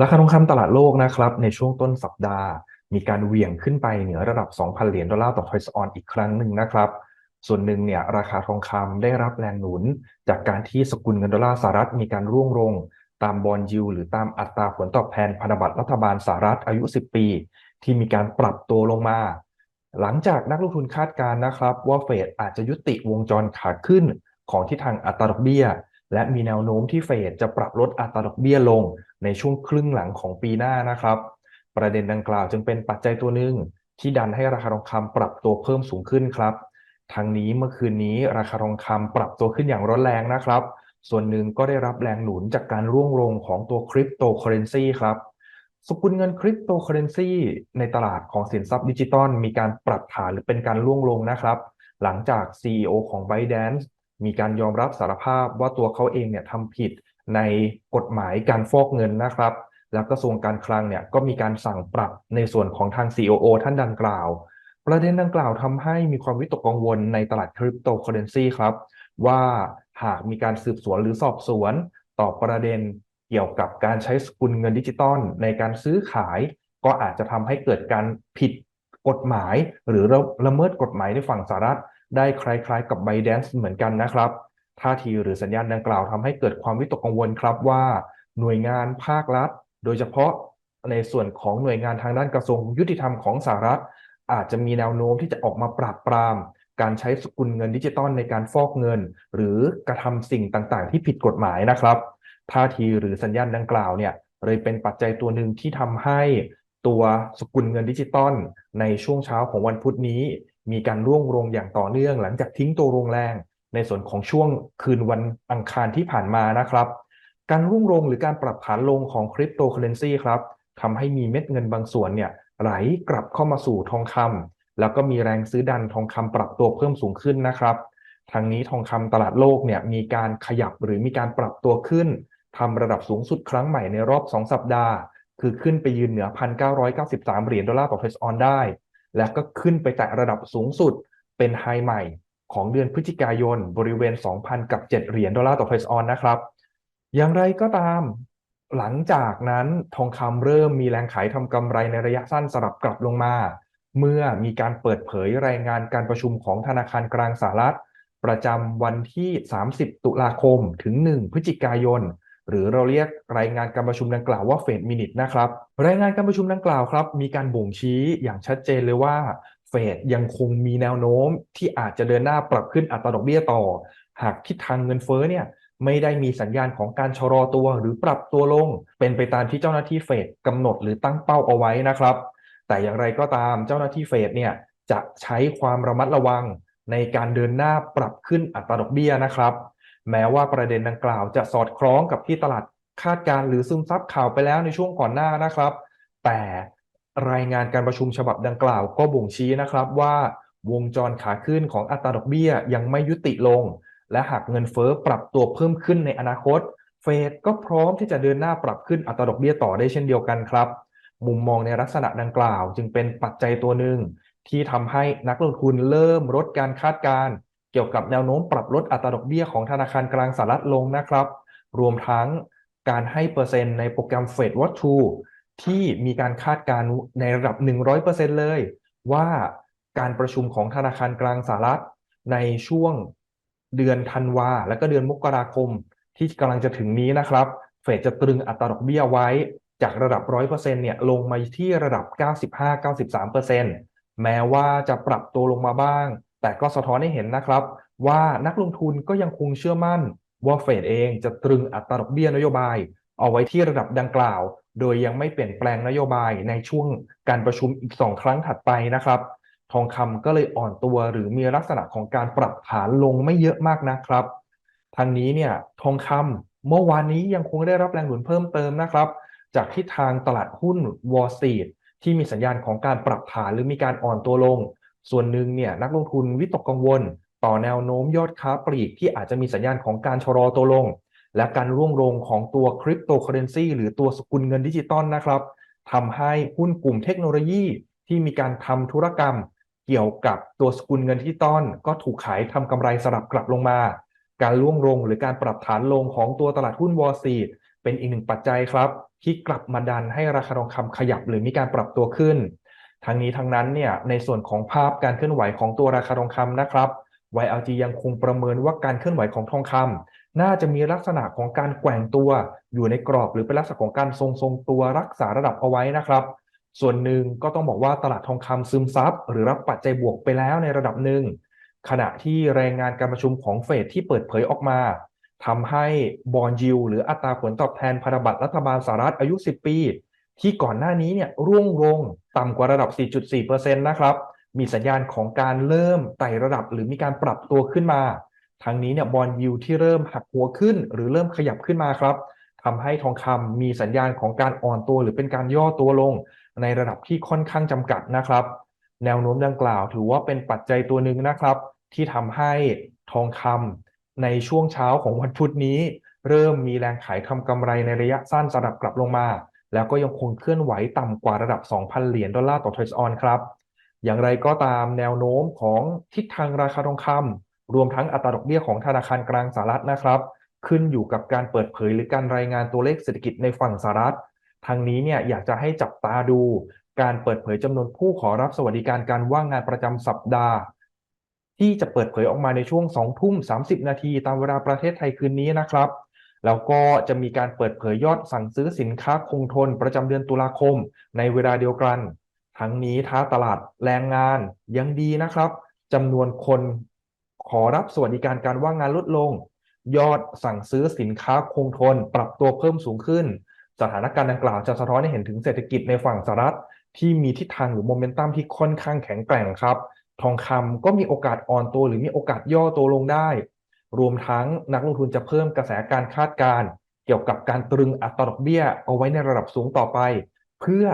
ราคาทองคำตลาดโลกนะครับ ในช่วงต้นสัปดาห์ มีการเหวี่ยงขึ้นไปเหนือระดับ 2,000 เหรียญดอลลาร์ต่อทอยส์ออนอีกครั้งหนึ่งนะครับ ส่วนหนึ่งเนี่ยราคาทองคำได้รับแรงหนุน จากการที่สกุลเงินดอลลาร์สหรัฐมีการร่วงลง ตามบอลยูหรือตามอัตราผลตอบแทนพันธบัตรรัฐบาลสหรัฐอายุ 10 ปี ที่มีการปรับตัวลงมา หลังจากนักลงทุนคาดการณ์นะครับ ว่าเฟดอาจจะยุติวงจรขาขึ้นของที่ทางอัตราดอกเบี้ย และมีแนวโน้มที่เฟดจะปรับลดอัตราดอกเบี้ยลงในช่วงครึ่งหลังของปีหน้านะครับ ประเด็นดังกล่าวจึงเป็นปัจจัยตัวหนึ่งที่ดันให้ราคาทองคำปรับตัวเพิ่มสูงขึ้นครับทางนี้เมื่อคืนนี้ราคาทองคำปรับตัวขึ้นอย่างร้อนแรงนะครับ ส่วนหนึ่งก็ได้รับแรงหนุนจากการร่วงลงของตัวคริปโตเคอเรนซีครับสกุลเงินคริปโตเคอเรนซีในตลาดของสินทรัพย์ดิจิตอลมีการปรับฐานหรือเป็นการร่วงลงนะครับ หลังจาก CEO ของ b i d a n c e มีการยอมรับสารภาพว่าตัวเขาเองเนี่ยทำผิดในกฎหมายการฟอกเงินนะครับ แล้วกระทรวงการคลังเนี่ยก็มีการสั่งปรับในส่วนของทาง COO ท่านดังกล่าว ประเด็นดังกล่าวทำให้มีความวิตกกังวลในตลาดคริปโตเคอเรนซีครับ ว่าหากมีการสืบสวนหรือสอบสวน ต่อประเด็นเกี่ยวกับการใช้สกุลเงินดิจิตอลในการซื้อขาย ก็อาจจะทำให้เกิดการผิดกฎหมาย หรือละเมิดกฎหมายในฝั่งสหรัฐ ได้คล้ายๆกับ b y d a n c e เหมือนกันนะครับ ท่าทีหรือสัญญาณดังกล่าวทำให้เกิดความวิตกกังวลครับว่า หน่วยงานภาครัฐ โดยเฉพาะในส่วนของหน่วยงานทางด้านกระทรวงยุติธรรมของสหรัฐ อาจจะมีแนวโน้มที่จะออกมาปราบปราม การใช้สกุลเงินดิจิตอลในการฟอกเงิน หรือกระทำสิ่งต่างๆ ที่ผิดกฎหมายนะครับ ท่าทีหรือสัญญาณดังกล่าวเนี่ยเลยเป็นปัจจัยตัวหนึ่งที่ทำให้ ตัวสกุลเงินดิจิตอลในช่วงเช้าของวันพุธนี้ มีการร่วงลงอย่างต่อเนื่อง หลังจากทิ้งตัวลงแรง ในส่วนของช่วงคืนวันอังคารที่ผ่านมานะครับ การร่วงลงหรือการปรับฐานลงของคริปโตเคอเรนซีครับทำให้มีเม็ดเงินบางส่วนเนี่ยไหลกลับเข้ามาสู่ทองคำแล้วก็มีแรงซื้อดันทองคำปรับตัวเพิ่มสูงขึ้นนะครับทางนี้ทองคำตลาดโลกเนี่ยมีการขยับหรือมีการปรับตัวขึ้นทำระดับสูงสุดครั้งใหม่ในรอบ 2 สัปดาห์ คือขึ้นไปยืนเหนือ 1,993 เหรียญดอลลาร์ต่อเทสออนได้ และก็ขึ้นไปแตะระดับสูงสุดเป็นไฮใหม่ของเดือนพฤศจิกายนบริเวณ 2,000 กับ 7 เหรียญดอลลาร์ต่อเพสออนนะครับ อย่างไรก็ตามหลังจากนั้นทองคำเริ่มมีแรงขายทำกำไรในระยะสั้นสลับกลับลงมา เมื่อมีการเปิดเผยรายงานการประชุมของธนาคารกลางสหรัฐ ประจำวันที่ 30 ตุลาคมถึง 1 พฤศจิกายน หรือเราเรียกรายงานการประชุมดังกล่าวว่าเฟดมินิทนะครับรายงานการประชุมดังกล่าวครับ มีการบ่งชี้อย่างชัดเจนเลยว่าเฟดยังคงมีแนวโน้มที่อาจจะเดินหน้าปรับขึ้นอัตราดอกเบี้ยต่อ หากทิศทางเงินเฟ้อเนี่ยไม่ได้มีสัญญาณของการชะลอตัวหรือปรับตัวลง เป็นไปตามที่เจ้าหน้าที่เฟดกำหนดหรือตั้งเป้าเอาไว้นะครับ แต่อย่างไรก็ตามเจ้าหน้าที่เฟดเนี่ยจะใช้ความระมัดระวังในการเดินหน้าปรับขึ้นอัตราดอกเบี้ยนะครับ แม้ว่าประเด็นดังกล่าวจะสอดคล้องกับที่ตลาดคาดการหรือซึมซับข่าวไปแล้วในช่วงก่อนหน้านะครับ แต่รายงานการประชุมฉบับดังกล่าวก็บ่งชี้นะครับว่าวงจรขาขึ้นของอัตราดอกเบี้ยยังไม่ยุติลง และหากเงินเฟอ้อปรับตัวเพิ่มขึ้นในอนาคต เฟดก็พร้อมที่จะเดินหน้าปรับขึ้นอัตราดอกเบี้ยต่อได้เช่นเดียวกันครับ มุมมองในลักษณะดังกล่าว จึงเป็นปัจจัยตัวหนึ่งที่ทำให้นักลงทุนเริ่มลดการคาดการเกี่ยวกับแนวโน้มปรับลดอัตราดอกเบี้ยของธนาคารกลางสหรัฐลงนะครับ รวมทั้งการให้เปอร์เซ็นต์ในโปรแกรม Fed Watch 2ที่มีการคาดการณ์ในระดับ 100%เลย ว่าการประชุมของธนาคารกลางสหรัฐ ในช่วงเดือนธันวาและก็เดือนมกราคม ที่กำลังจะถึงนี้นะครับ เฟดจะตรึงอัตราดอกเบี้ยไว้จากระดับ 100%เนี่ยลงมาที่ระดับ 95-93%แม้ว่าจะปรับตัวลงมาบ้าง แต่ก็สะท้อนให้เห็นนะครับ ว่านักลงทุนก็ยังคงเชื่อมั่น ว่าเฟดเองจะตรึงอัตราดอกเบี้ยนโยบาย เอาไว้ที่ระดับดังกล่าว โดยยังไม่เปลี่ยนแปลงนโยบายในช่วงการประชุมอีก 2 ครั้งถัดไปนะครับ ทองคำก็เลยอ่อนตัวหรือมีลักษณะของการปรับฐานลงไม่เยอะมากนะครับทางนี้เนี่ยทองคำเมื่อวานนี้ยังคงได้รับแรงหนุนเพิ่มเติมนะครับ จากที่ทางตลาดหุ้นวอลสตรีทที่มีสัญญาณของการปรับฐานหรือมีการอ่อนตัวลง ส่วนหนึ่งเนี่ยนักลงทุนวิตกกังวล ต่อแนวโน้มยอดค้าปลีกที่อาจจะมีสัญญาณของการชะลอตัวลง และการร่วงลงของตัวคริปโตเคอเรนซีหรือตัวสกุลเงินดิจิตอลนะครับทำให้หุ้นกลุ่มเทคโนโลยีที่มีการทำธุรกรรม เกี่ยวกับตัวสกุลเงินดิจิตอลก็ถูกขายทำกำไรสลับกลับลงมา การร่วงลงหรือการปรับฐานลงของตัวตลาดหุ้นวอลซีดเป็นอีกหนึ่งปัจจัยครับ ที่กลับมาดันให้ราคาทองคำขยับหรือมีการปรับตัวขึ้น ทั้งนี้ทั้งนั้นเนี่ยในส่วนของภาพการเคลื่อนไหวของตัวราคาทองคำนะครับ YLG ยังคงประเมินว่าการเคลื่อนไหวของทองคำน่าจะมีลักษณะของการแกว่งตัว อยู่ในกรอบหรือเป็นลักษณะของการทรงทรงตัวรักษาระดับเอาไว้นะครับ ส่วนหนึ่งก็ต้องบอกว่าตลาดทองคำซึมซับหรือรับปัจจัยบวกไปแล้วในระดับหนึ่งขณะที่รายงานการประชุมของเฟดที่เปิดเผยออกมาทำให้บอลยิวหรืออัตราผลตอบแทนพันธบัตรรัฐบาลสหรัฐอายุ 10 ปี ที่ก่อนหน้านี้เนี่ยร่วงลงต่ำกว่าระดับ 4.4%นะครับมีสัญญาณของการเริ่มไต่ระดับหรือมีการปรับตัวขึ้นมาทางนี้เนี่ยบอลยิวที่เริ่มหักหัวขึ้น หรือเริ่มขยับขึ้นมาครับทำให้ทองคำมีสัญญาณของการอ่อนตัว หรือเป็นการย่อตัวลง ในระดับที่ค่อนข้างจำกัดนะครับ แนวโน้มดังกล่าว ถือว่าเป็นปัจจัยตัวหนึ่งนะครับ ที่ทำให้ทองคำในช่วงเช้าของวันพุธนี้ เริ่มมีแรงขายทำกำไรในระยะสั้นสลับกลับลงมา แล้วก็ยังคงเคลื่อนไหวต่ำกว่าระดับ 2,000 เหรียญดอลลาร์ต่อทรัลออนครับ อย่างไรก็ตามแนวโน้มของทิศทางราคาทองคำรวมทั้งอัตราดอกเบี้ยของธนาคารกลางสหรัฐนะครับ ขึ้นอยู่กับการเปิดเผยหรือการรายงานตัวเลขเศรษฐกิจในฝั่งสหรัฐทางนี้เนี่ยอยากจะให้จับตาดูการเปิดเผยจำนวนผู้ขอรับสวัสดิการการว่างงานประจำสัปดาห์ ที่จะเปิดเผยออกมาในช่วง2ทุ่ม30 นาทีตามเวลาประเทศไทยคืนนี้นะครับ แล้วก็จะมีการเปิดเผยยอดสั่งซื้อสินค้าคงทนประจำเดือนตุลาคม ในเวลาเดียวกัน ทั้งนี้ท้าตลาดแรงงานยังดีนะครับจำนวนคนขอรับสวัสดิการการว่างงานลดลง ยอดสั่งซื้อสินค้าคงทน ปรับตัวเพิ่มสูงขึ้น สถานการณ์ดังกล่าวจะสะท้อนให้เห็นถึงเศรษฐกิจในฝั่งสหรัฐ ที่มีทิศทางหรือโมเมนตัมที่ค่อนข้างแข็งแกร่งครับ ทองคำก็มีโอกาสอ่อนตัวหรือมีโอกาสย่อตัวลงได้ รวมทั้งนักลงทุนจะเพิ่มกระแสการคาดการณ์เกี่ยวกับการตรึงอัตราดอกเบี้ยเอาไว้ในระดับสูงต่อไป เพื่อ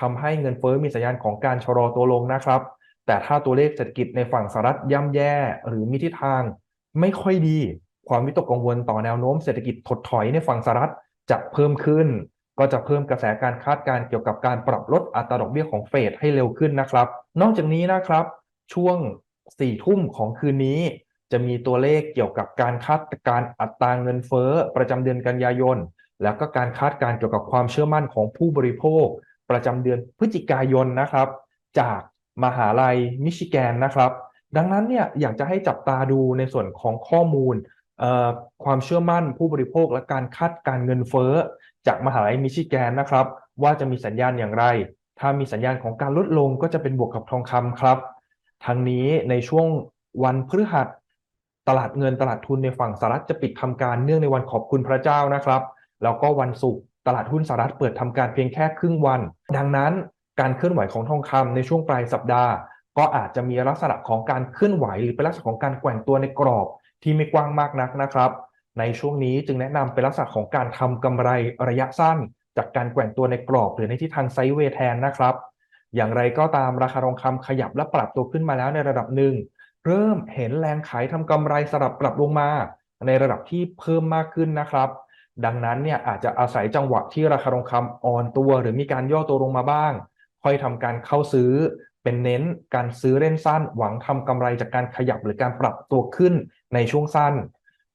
ทำให้เงินเฟ้อมีสัญญาณของการชะลอตัวลงนะครับ แต่ถ้าตัวเลขเศรษฐกิจในฝั่งสหรัฐย่ำแย่ หรือมีทิศทางไม่ค่อยดี ความวิตกกังวลต่อแนวโน้มเศรษฐกิจถดถอยในฝั่งสหรัฐจะเพิ่มขึ้น ก็จะเพิ่มกระแสการคาดการณ์เกี่ยวกับการปรับลดอัตราดอกเบี้ยของเฟดให้เร็วขึ้นนะครับ นอกจากนี้นะครับ ช่วงสี่ทุ่มของคืนนี้ จะมีตัวเลขเกี่ยวกับการคาดการอัตราเงินเฟ้อประจำเดือนกันยายน แล้วก็การคาดการเกี่ยวกับความเชื่อมั่นของผู้บริโภค ประจำเดือนพฤศจิกายนนะครับ จากมหาลัยมิชิแกนนะครับ ดังนั้นเนี่ยอยากจะให้จับตาดูในส่วนของข้อมูลความเชื่อมั่นผู้บริโภคและการคาดการเงินเฟ้อ จากมหาลัยมิชิแกนนะครับ ว่าจะมีสัญญาณอย่างไร ถ้ามีสัญญาณของการลดลงก็จะเป็นบวกกับทองคำครับทั้งนี้ในช่วงวันพฤหัส ตลาดเงินตลาดทุนในฝั่งสหรัฐจะปิดทำการเนื่องในวันขอบคุณพระเจ้านะครับ แล้วก็วันศุกร์ตลาดหุ้นสหรัฐเปิดทำการเพียงแค่ครึ่งวัน ดังนั้นการเคลื่อนไหวของทองคำในช่วงปลายสัปดาห์ ก็อาจจะมีลักษณะของการเคลื่อนไหวหรือเป็นลักษณะของการแกว่งตัวในกรอบที่ไม่กว้างมากนักนะครับ ในช่วงนี้จึงแนะนำเป็นลักษณะของการทำกำไรระยะสั้น จากการแกว่งตัวในกรอบหรือในทิศทางไซด์เวย์แทนนะครับ อย่างไรก็ตามราคาทองคำขยับและปรับตัวขึ้นมาแล้วในระดับหนึ่ง เริ่มเห็นแรงขายทำกำไรสลับปรับลงมา ในระดับที่เพิ่มมากขึ้นนะครับ ดังนั้นเนี่ยอาจจะอาศัยจังหวะที่ราคาทองคำอ่อนตัว หรือมีการย่อตัวลงมาบ้าง ค่อยทำการเข้าซื้อ เป็นเน้นการซื้อเล่นสั้น หวังทำกำไรจากการขยับหรือการปรับตัวขึ้นในช่วงสั้น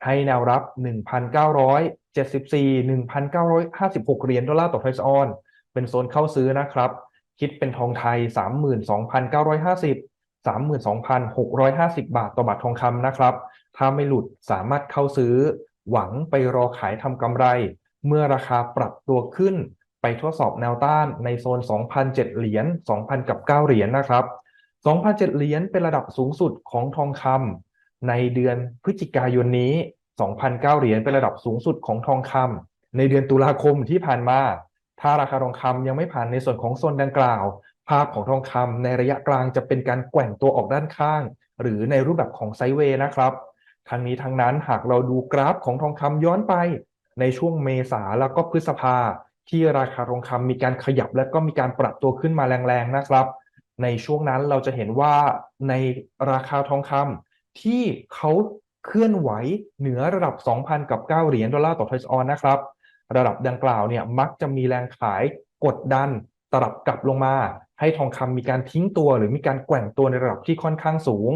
ให้แนวรับ 1,974 1,956เหรียญดอลลาร์ต่อทรออน เป็นโซนเข้าซื้อนะครับ คิดเป็นทองไทย 32,950 32,650 บาทต่อบาททองคำนะครับ ถ้าไม่หลุดสามารถเข้าซื้อ หวังไปรอขายทำกำไร เมื่อราคาปรับตัวขึ้น ไปทดสอบแนวต้านในโซน 2,007 เหรียญ 2,000 กับ 9 เหรียญนะครับ 2,007 เหรียญเป็นระดับสูงสุดของทองคำในเดือนพฤศจิกายนนี้ 2,009 เหรียญเป็นระดับสูงสุดของทองคำในเดือนตุลาคมที่ผ่านมา ถ้าราคาทองคำยังไม่ผ่านในส่วนของโซนดังกล่าว ภาพของทองคำในระยะกลางจะเป็นการแกว่งตัวออกด้านข้าง หรือในรูปแบบของไซเวย์นะครับทั้งนี้ทั้งนั้นหากเราดูกราฟของทองคำย้อนไป ในช่วงเมษาแล้วก็พฤษภาที่ราคาทองคำมีการขยับและก็มีการปรับตัวขึ้นมาแรงๆนะครับ ในช่วงนั้นเราจะเห็นว่าในราคาทองคำที่เขาเคลื่อนไหวเหนือระดับ 2,000 กับ 9 เหรียญดอลลาร์ต่อทรัลออนนะครับ ระดับดังกล่าวเนี่ยมักจะมีแรงขายกดดันตรับกลับลงมา ให้ทองคำมีการทิ้งตัว หรือมีการแกว่งตัวในระดับที่ค่อนข้างสูง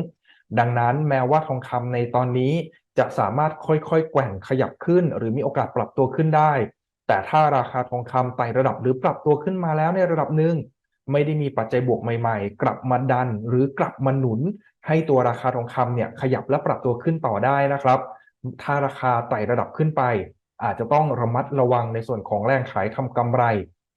ดังนั้นแม้ว่าทองคำในตอนนี้จะสามารถค่อยๆ แกว่งขยับขึ้น หรือมีโอกาสปรับตัวขึ้นได้ แต่ถ้าราคาทองคำไต่ระดับหรือปรับตัวขึ้นมาแล้วในระดับหนึ่งไม่ได้มีปัจจัยบวกใหม่ๆ กลับมาดัน หรือกลับมาหนุน ให้ตัวราคาทองคำเนี่ยขยับและปรับตัวขึ้นต่อได้นะครับ ถ้าราคาไต่ระดับขึ้นไป อาจจะต้องระมัดระวังในส่วนของแรงขายทำกำไร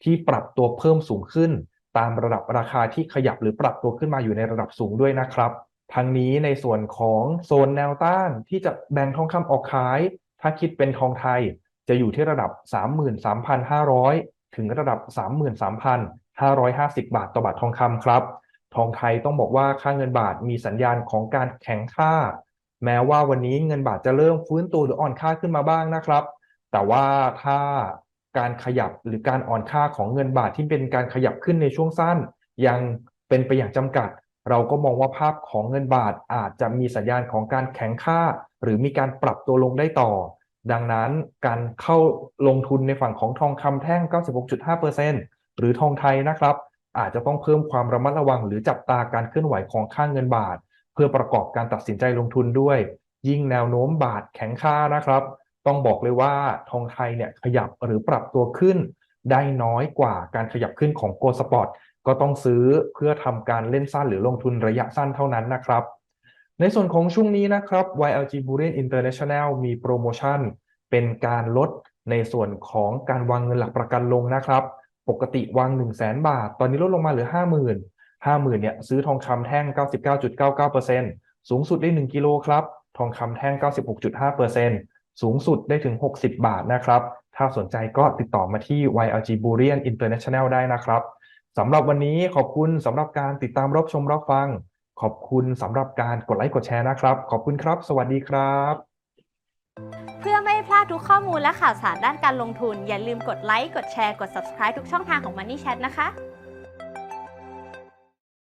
ที่ปรับตัวเพิ่มสูงขึ้น ตามระดับราคาที่ขยับหรือปรับตัวขึ้นมาอยู่ในระดับสูงด้วยนะครับทั้งนี้ในส่วนของโซนแนวต้านที่จะแบ่งทองคำออกขาย ถ้าคิดเป็นทองไทยจะอยู่ที่ระดับ 33,500 ถึงระดับ 33,550 บาทต่อบาททองคำครับ ทองไทยต้องบอกว่าค่าเงินบาทมีสัญญาณของการแข็งค่า แม้ว่าวันนี้เงินบาทจะเริ่มฟื้นตัวหรืออ่อนค่าขึ้นมาบ้างนะครับ แต่ว่าถ้า การขยับหรือการอ่อนค่าของเงินบาทที่เป็นการขยับขึ้นในช่วงสั้น ยังเป็นไปอย่างจำกัด เราก็มองว่าภาพของเงินบาทอาจจะมีสัญญาณของการแข็งค่า หรือมีการปรับตัวลงได้ต่อ ดังนั้นการเข้าลงทุนในฝั่งของทองคำแท่ง 96.5%หรือทองไทยนะครับ อาจจะต้องเพิ่มความระมัดระวัง หรือจับตาการเคลื่อนไหวของค่าเงินบาท เพื่อประกอบการตัดสินใจลงทุนด้วย ยิ่งแนวโน้มบาทแข็งค่านะครับ ต้องบอกเลยว่าทองไทยเนี่ยขยับหรือปรับตัวขึ้น ได้น้อยกว่าการขยับขึ้นของโกลสปอร์ตก็ต้องซื้อเพื่อทำการเล่นสั้นหรือลงทุนระยะสั้นเท่านั้นนะครับ ในส่วนของช่วงนี้นะครับ YLG Bullion International มีโปรโมชั่น เป็นการลดในส่วนของการวางเงินหลักประกันลงนะครับ ปกติวาง 1 0 0 0 0แบาท ตอนนี้ลดลงมาเหลือ 50,000 50,000เนี่ยซื้อทองคำแท่ง 99.99%สูงสุดได้ 1 กิโลครับ ทองคำแท่ง 96.5% สูงสุดได้ถึง 60 บาทนะครับ ถ้าสนใจก็ติดต่อมาที่ YLG Bullion International ได้นะครับสำหรับวันนี้ขอบคุณสำหรับการติดตามรับชมรับฟัง ขอบคุณสำหรับการกดไลค์กดแชร์นะครับ ขอบคุณครับ สวัสดีครับ เพื่อไม่ให้พลาดทุกข้อมูลและข่าวสารด้านการลงทุน อย่าลืมกดไลค์กดแชร์กด subscribe ทุกช่องทางของ Money Chat นะคะ